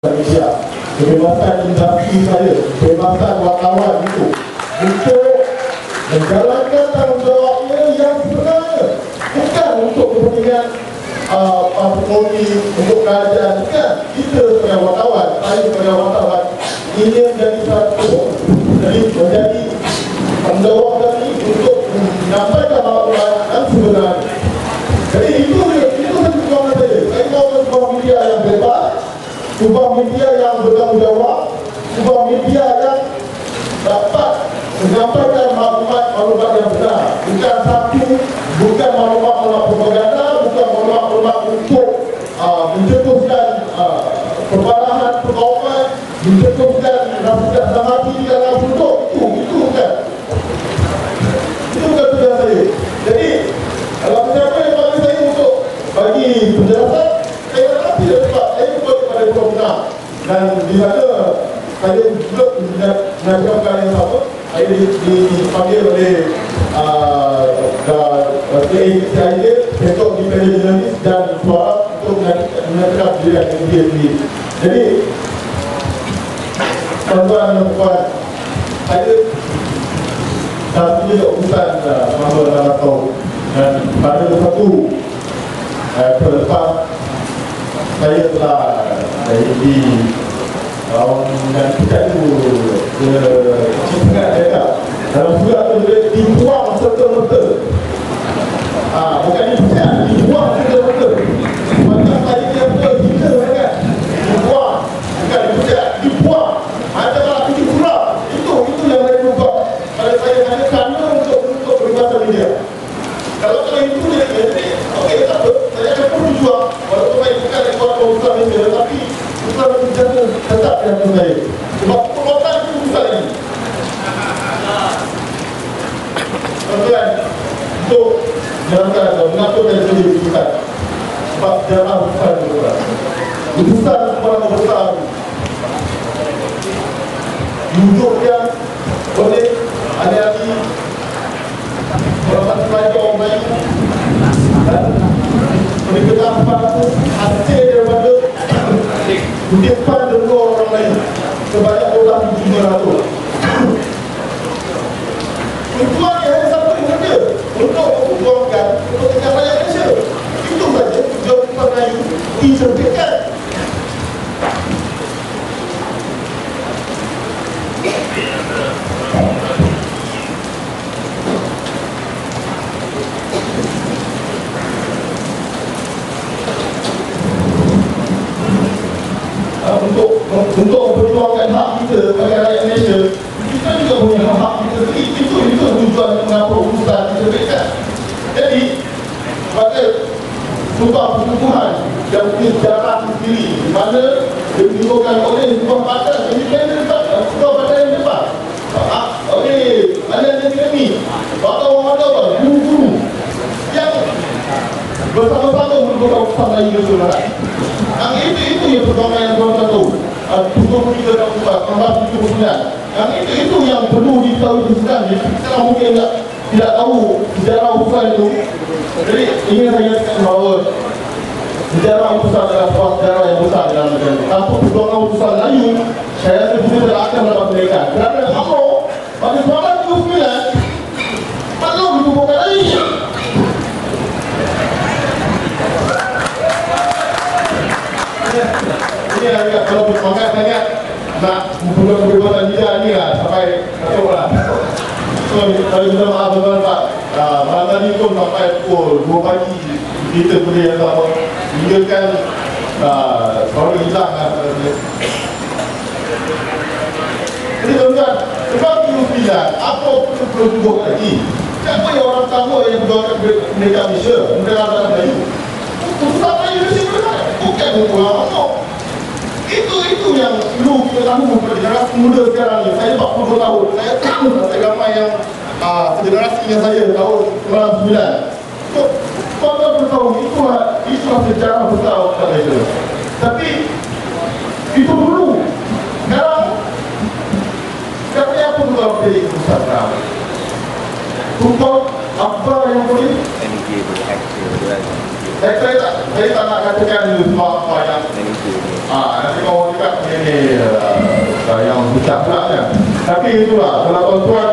Malaysia. Kebebasan industri saya kebebasan wartawan itu untuk menjalankan tanggungjawabnya yang sebenarnya. Bukan untuk kepentingan uh, untuk kerajaan. Bukan. Kita sebagai wartawan saya sebagai wartawan ini menjadi satu jadi menjadi tanggungjawab kami untuk menyampaikan maklumat yang sebenarnya jadi itu itu perjuangan saya saya mahu sebuah media yang bebas sebuah media yang bertanggungjawab sebuah media yang dapat menyampaikan maklumat-maklumat yang benar bukan satu bukan maklumat-maklumat propaganda bukan maklumat-maklumat untuk uh, mencetuskan uh, perbalahan perkauman mencetuskan rasa tak hati di dalam bentuk itu itu bukan itu bukan tujuan saya jadi kalau siapa yang bagi saya untuk bagi penjelasan saya rasa tidak sebab saya kembali kepada program dan di sana saya juga menyampaikan perkara yang sama saya dipanggil oleh uh, CID untuk dipilih jurnalis dan suara untuk menyampaikan pendirian media sendiri jadi tuan-tuan dan puan punya urusan uh, masa dalam tahun dan pada satu terlepas saya telah saya di tahun dan kita itu ke Cipingat Jaya dalam surat tu dia dibuang serta-merta. Ah, bukan dibuang serta-merta macam saya dia betul kita kan dibuang bukan dibuang, dibuang macam aku dibuang itu, itu yang saya lupa kalau saya hanya kerana untuk untuk berbahasa media kalau kalau itu dia jadi okey tak apa saya akan pun berjuang walaupun saya bukan ekor urusan media tapi urusan media tetap yang saya sebab perbuatan itu besar lagi tuan untuk jalankan atau mengatur dari sendiri keputusan sebab itu keputusan kepala besar duduknya oleh ahli-ahli Orang pelajar orang Melayu dan mereka dapat hasil daripada kutipan dulu orang Melayu sebanyak orang lima ratus. Tujuan yang hanya satu saja untuk memperjuangkan kepentingan rakyat Malaysia. Itu saja tujuan kutipan Melayu diterbitkan. uh, untuk untuk memperjuangkan hak kita sebagai rakyat Malaysia kita juga punya hak kita sendiri itu itu tujuan mengapa urusan diterbitkan jadi pada sebuah pertumbuhan yang punya sejarah sendiri di mana ditimbulkan oleh sebuah badan independen sebuah badan yang Ah, oleh badan akademi wartawan-wartawan guru-guru yang bersama-sama berbuat urusan Melayu dan Saudara. Yang itu itu yang pertama yang tuan tahu. Tujuh tiga dan empat, tambah tujuh. Yang itu itu yang perlu diketahui sekarang. Jadi kita mungkin tidak tidak tahu sejarah urusan itu. Jadi ingin saya katakan bahawa sejarah urusan adalah sebuah sejarah yang besar dalam negara. Tanpa perjuangan urusan Melayu, saya rasa kita tidak akan mendapat mereka. Kerana UMNO pada soalan 79 perlu ditubuhkan lagi. Ini agak kalau bersemangat sangat nak mempunyai kebebasan lidah ni lah sampai tahu lah. So, kalau minta maaf tuan Pak, uh, malam tadi pun sampai pukul 2 pagi kita boleh yang sama hingga kan uh, suara hilang. Jadi tuan-tuan, sebab itu bila apa pun perlu tubuh lagi. Siapa yang orang pertama yang berdoakan mereka Malaysia, mereka anak Melayu? Pusat Melayu Malaysia benar. Bukan orang Amok. Itu itu yang perlu kita tahu pada generasi muda sekarang ni. Saya 40 tahun. Saya tahu saya ramai yang uh, generasi yang saya tahun 99. So, Kau perlu tahu itu itu sejarah besar kita Malaysia. Tapi itu dulu. Sekarang sekarang ni apa tuan menjadi keputusan sekarang? Tumpang apa yang boleh access saya, tak, saya tak nak katakan itu semua apa yang Ah, nanti kau cakap ini uh, yang besar pula kan. Tapi itulah, kalau tuan-tuan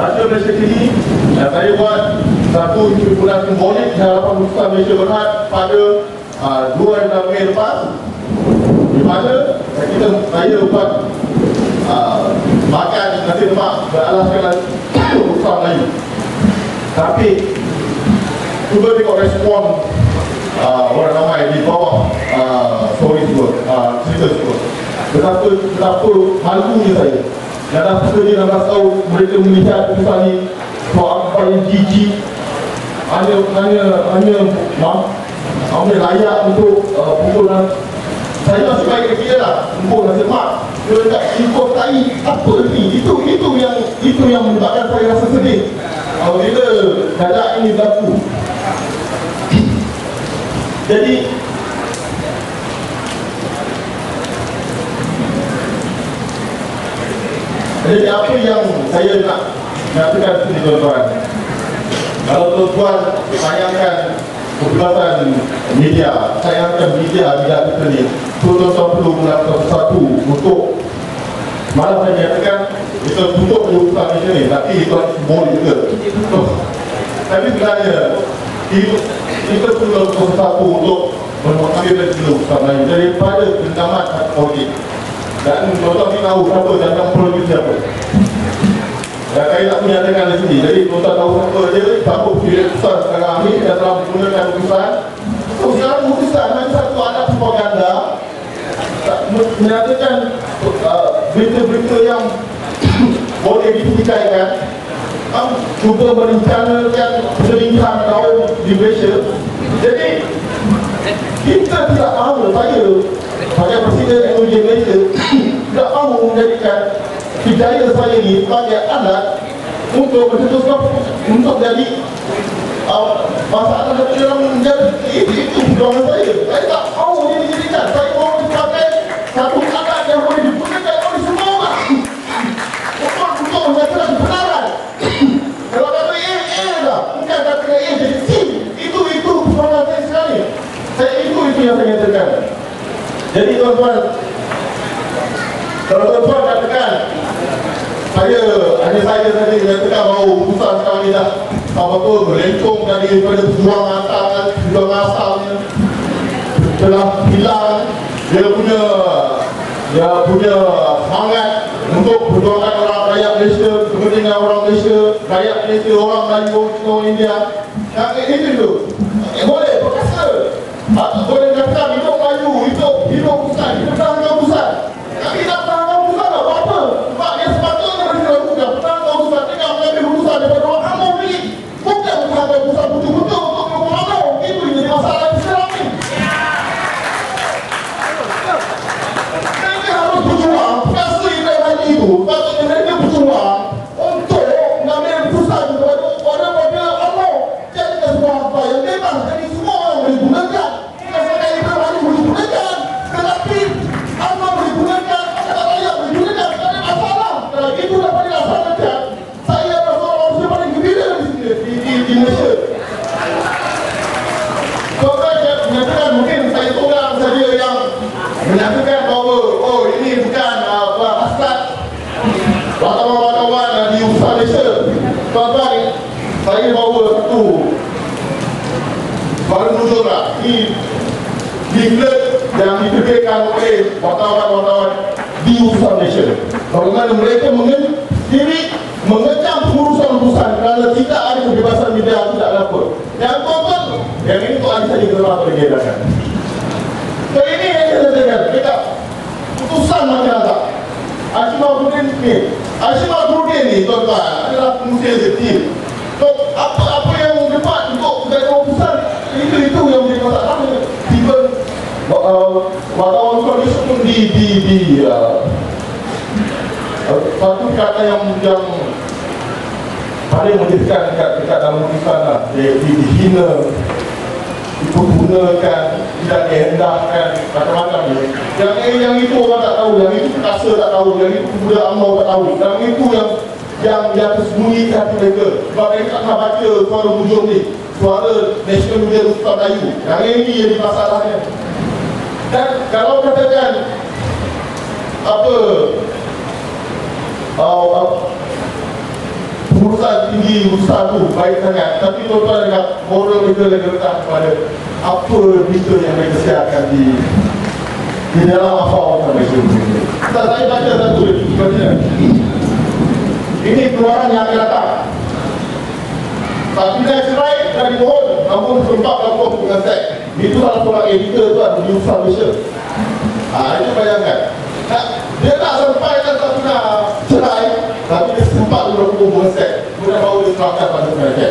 Raja Malaysia kini dan saya buat satu himpunan simbolik di hadapan Bursa Malaysia Berhad pada uh, 2 Mei lepas. Di mana kita saya buat uh, makan nasi lemak beralaskan Bursa Melayu. Tapi cuba tengok respon uh, orang ramai di bawah uh, story tersebut, uh, cerita tersebut betapa, betapa malunya saya dalam bekerja 16 tahun mereka melihat kisah ni soal apa yang jijik hanya hanya hanya hanya layak untuk uh, pukul saya masih baik dia lah pukul nasi mak dia cakap info tai apa ni? Itu itu yang itu yang menyebabkan saya rasa sedih. Uh, bila dadak ini berlaku. Jadi Jadi apa yang saya nak nyatakan sini tuan-tuan? Kalau tuan-tuan sayangkan kebebasan media Sayangkan media bila kita ni Tuan-tuan perlu melakukan sesuatu untuk Malah saya nyatakan kita tutup urusan media ni Tapi itu boleh juga. Tapi sebenarnya kita perlu sesuatu untuk mengambil dari urusan lain Daripada pendamat politik dan tuan-tuan ni tahu siapa tak perlu kita siapa. Dan saya tak menyatakan di sini. Jadi tuan-tuan tahu siapa je siapa pilih besar sekarang ni dan telah menggunakan urusan so sekarang urusan hanya satu anak propaganda menyatakan uh, berita-berita yang boleh dipertikaikan. Um, cuba merencanakan perselingkuhan kaum di Malaysia. Jadi kita tidak mahu saya Presiden Teknologi Malaysia hidayah saya ini sebagai anak untuk mencetuskan untuk jadi uh, masalah dalam menjadi itu, itu perjuangan saya. Saya tak mahu ini dijadikan. Saya mahu dipakai satu anak yang boleh digunakan oleh semua orang. Untuk, untuk menyatakan kebenaran. Kalau kata A, A lah. Bukan kata A jadi C. Itu, itu perjuangan saya sekali. Saya itu, itu yang saya nyatakan. Jadi tuan-tuan Kalau tuan-tuan katakan Saya Hanya saya tadi Katakan bahawa urusan sekarang ni dah. Apa-apa Melencong daripada Pejuang asal Pejuang asalnya Telah hilang. Dia punya Dia punya Semangat Untuk perjuangan orang rakyat Malaysia Kepentingan orang Malaysia Rakyat Malaysia Orang Melayu Orang India. Yang ini tu eh, Boleh Perkasa boleh kata menyatakan bahawa oh ini bukan apa uh, hasrat. Wartawan-wartawan uh, di usaha Malaysia tuan-tuan saya bawa satu baru muncul lah. Ini leaflet yang diterbitkan oleh wartawan-wartawan di usaha Malaysia. Bagaimana mereka diri mengecam pengurusan-urusan kerana tidak ada kebebasan media tidak apa yang tuan-tuan yang ini tuan saya telah bergedakan So ini yang kita dengar, kita putusan macam tak. Ashimabuddin ni, Ashimabuddin ni tuan-tuan adalah pengusia kecil. So apa-apa yang dapat untuk menjadi putusan, itu itu yang menjadi masalah. Tiba wartawan koalisi pun di di di uh, satu kata yang yang paling menyedihkan dekat dekat dalam putusan lah, dia dihina dipergunakan tidak dihendakkan macam-macam ni yang yang itu orang tak tahu yang itu perkasa tak tahu yang itu budak amal tak tahu yang itu yang yang yang tersembunyi di hati mereka sebab mereka tak baca suara hujung ni suara National Media Ustaz Melayu. Yang ini jadi masalahnya. Dan kalau katakan apa uh, uh, pengurusan tinggi usaha tu baik sangat. Tapi tuan-tuan dekat moral mereka lagi letak kepada apa berita yang mereka siarkan di di dalam apa orang mereka tak saya baca satu baca. Ini keluaran yang akan datang. Tapi saya cerai dari mohon namun sempat lakukan seks itu salah seorang editor tuan di usaha Malaysia. Ha, itu bayangkan dia tak sampai kan tak pernah cerai tapi dia lakukan hubungan seks kemudian baru dia serahkan pada mereka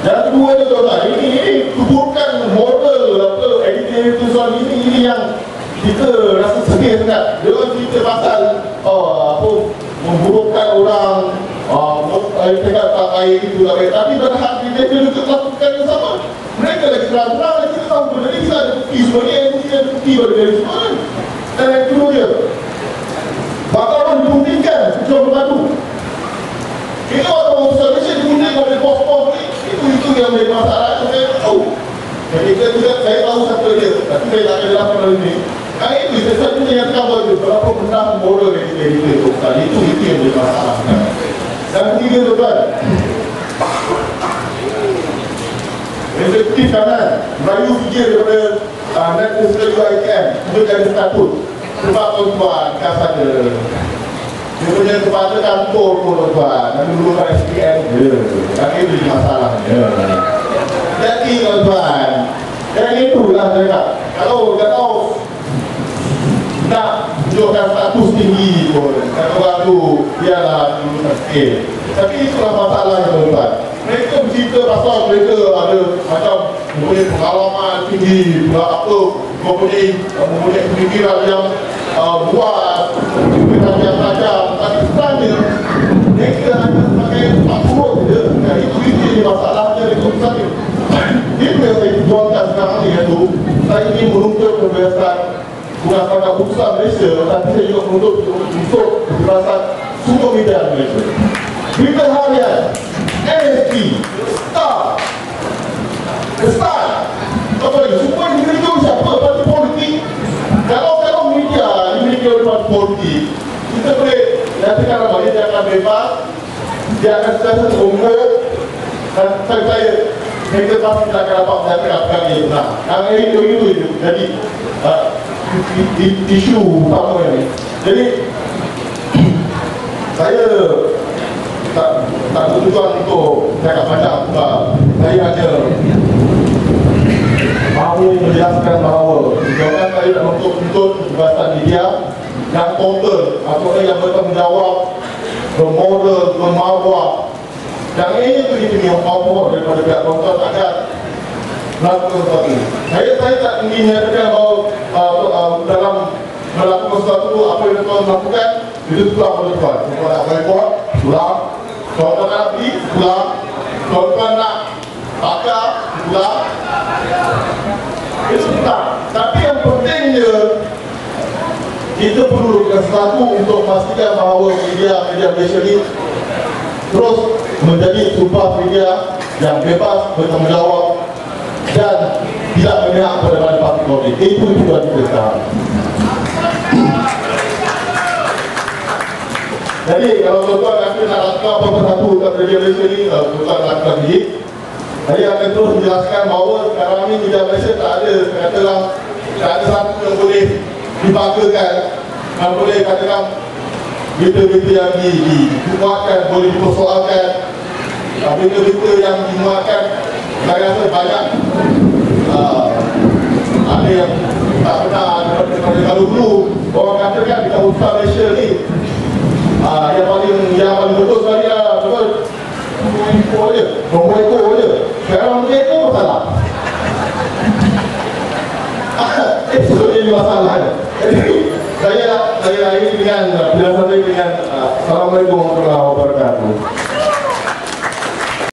yang kedua itu tuan ini, ini keburukan model apa editor itu soal ini ini yang kita rasa sedih sangat. Dia orang cerita pasal oh, apa memburukkan orang uh, tengah tak air itu tak baik. Tapi pada hati mereka juga lakukan yang sama. Mereka lagi terang-terang lagi kita tahu jadi kita ada bukti sebenarnya yang bukti ada bukti pada dari semua kan dan yang kedua dia bakalan dibuktikan kecuali berbatu waktu orang besar Malaysia dibuktikan oleh pos-pos ni itu itu yang menjadi masalah. Itu saya tahu. Jadi saya juga saya tahu satu dia. Tapi saya tak ada dalam dalam ini Kan itu saya satu yang tahu itu berapa pernah moral yang kita itu itu itu yang menjadi masalah kan? Dan ketiga tuan. Eksekutif kanan Melayu fikir daripada uh, Net Israel UITM Untuk jadi status Sebab tuan-tuan Kan ada Dia punya kepada kantor pun tuan-tuan Dan dulu kan SPM je Dan itu masalah Jadi tuan-tuan Yang itulah saya kata Kalau tak tahu nak tunjukkan status tinggi pun kata orang tu biarlah dulu sikit tapi itulah masalah tuan. Mereka bercerita pasal mereka ada macam mempunyai pengalaman tinggi pula apa mempunyai mempunyai pemikiran yang uh, buat pemikiran yang tajam tapi sebenarnya mereka hanya sebagai pak turut je dan itu ini masalahnya mereka besar itu yang saya tujuankan sekarang ni iaitu saya ingin menuntut kebiasaan bukan sekadar urusan Malaysia tapi saya juga menuntut untuk kebebasan sumber media Malaysia. Berita harian NSP Star The Star. Apa lagi? Semua dimiliki oleh siapa parti politik? Kalau kalau media dimiliki oleh parti politik kita boleh nyatakan apa dia akan bebas dia akan sentiasa terumbuk dan saya saya mereka pasti tidak akan dapat menyatakan apa yang benar yang itu itu jadi uh, isu utama ini. Jadi saya tak tak bertujuan untuk cakap banyak sebab saya hanya mahu menjelaskan bahawa tujuan saya nak untuk kebebasan media yang total atau yang bertanggungjawab bermodal, bermarwah yang ini tu ini yang power daripada pihak tonton agar melakukan sesuatu ini. Saya saya tak ingin nyatakan bahawa uh, uh, dalam melakukan sesuatu apa yang tuan lakukan itu pulang pada tuan. Tuan nak rekod, pulang. Tuan nak beli, pulang. Tuan nak pakar, pulang. Itu. Tapi yang pentingnya kita perlu sesuatu untuk memastikan bahawa media-media Malaysia ini terus menjadi sumpah media yang bebas bertanggungjawab dan tidak memihak pada badan parti politik. Itu tujuan kita. Jadi kalau tuan-tuan nak lakukan apa-apa satu kat media Malaysia ni, uh, tuan-tuan lakukan ni. Saya akan terus menjelaskan bahawa sekarang ni media Malaysia tak ada, katakan tak ada satu yang boleh dibanggakan dan boleh katakan berita-berita yang di, di, dimuatkan, boleh dipersoalkan berita-berita yang dimuatkan saya rasa banyak uh, ada yang tak pernah daripada kalau dulu orang katakan kita usaha Malaysia ni. Uh, yang paling yang paling betul sekali lah betul nombor je nombor ekor je sekarang nombor ekor masalah. Episode ini masalah jadi saya saya ini dengan penjelasan saya dengan uh, Assalamualaikum warahmatullahi wabarakatuh